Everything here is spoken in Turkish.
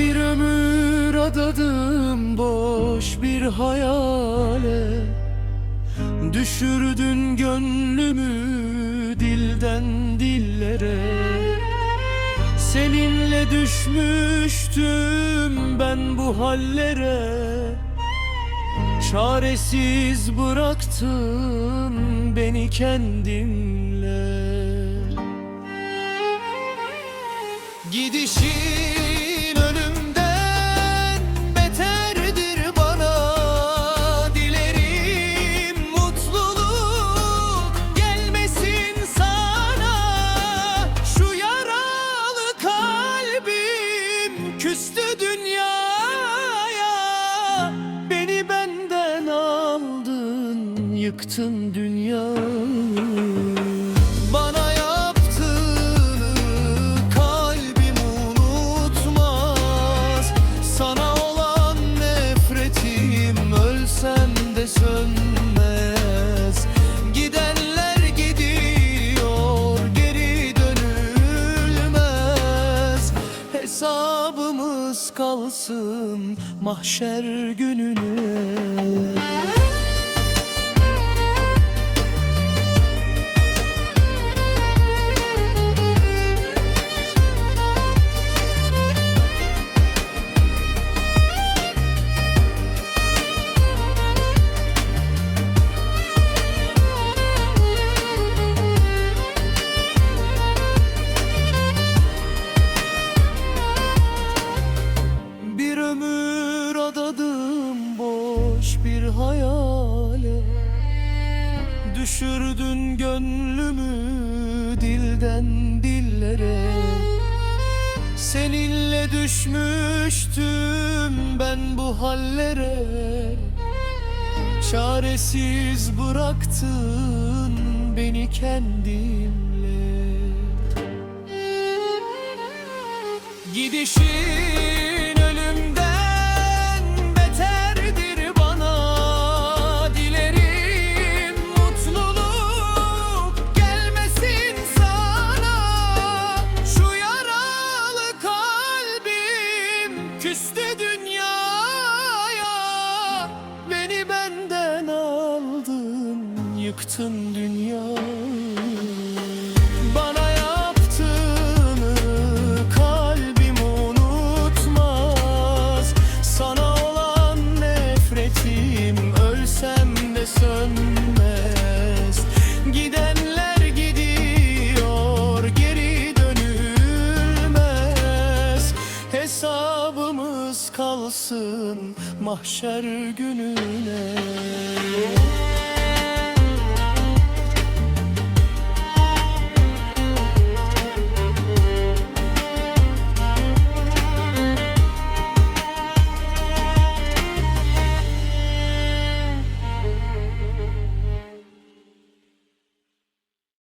Bir ömür adadım boş bir hayale. Düşürdün gönlümü dilden dillere. Seninle düşmüştüm ben bu hallere. Çaresiz bıraktın beni kendinle. Gidiş yıktın dünyayı Bana yaptığını kalbim unutmaz. Sana olan nefretim ölsem de sönmez. Gidenler gidiyor geri dönülmez. Hesabımız kalsın mahşer gününe hayale Düşürdün gönlümü dilden dillere. Seninle düşmüştüm ben bu hallere. Çaresiz bıraktın beni kendimle. Gidişin yıktın dünyayı Bana yaptığını kalbim unutmaz. Sana olan nefretim ölsem de sönmez. Gidenler gidiyor geri dönülmez. Hesabımız kalsın mahşer gününe